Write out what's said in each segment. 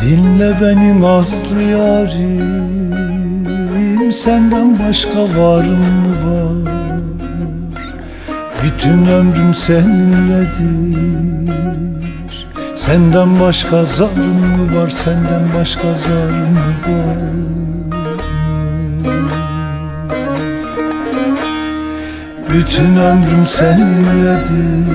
Dinle beni nazlı yarim. Senden başka var mı var? Bütün ömrüm seninledir Senden başka zarım mı var? Senden başka zarım mı var? Bütün ömrüm seninledir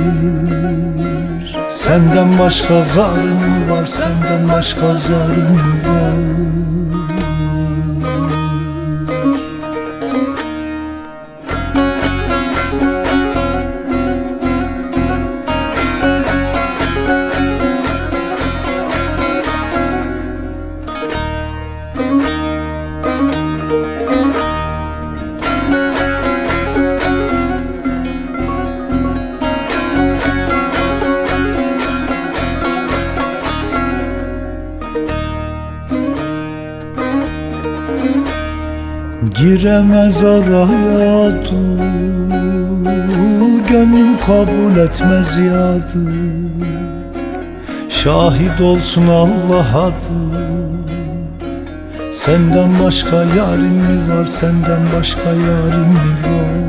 Senden başka zarım var Senden başka zarım var Giremez araya dur Gönlüm kabul etmez yadı. Şahit olsun Allah adı. Senden başka yarim mi var Senden başka yarim mi var?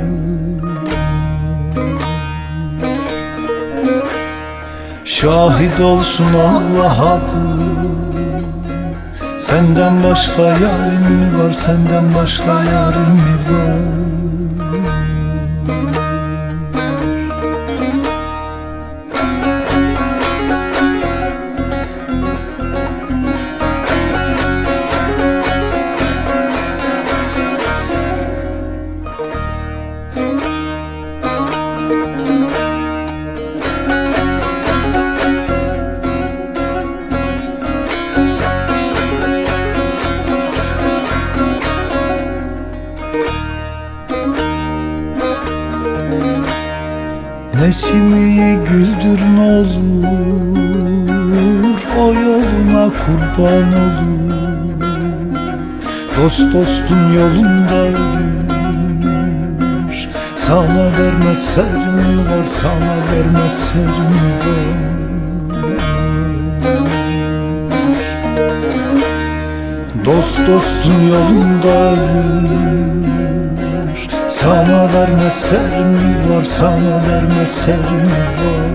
Şahit olsun Allah adı Senden başka yarim mi var Senden başka yarim mi var Nesimi güldür ne olur O yoluna kurban olur. Dost dostun yolunda ölür Sana vermez sermi var Sana vermez sermi var. Dost dostun yolunda ölür Sana vermez sermi var Sana vermez sermi var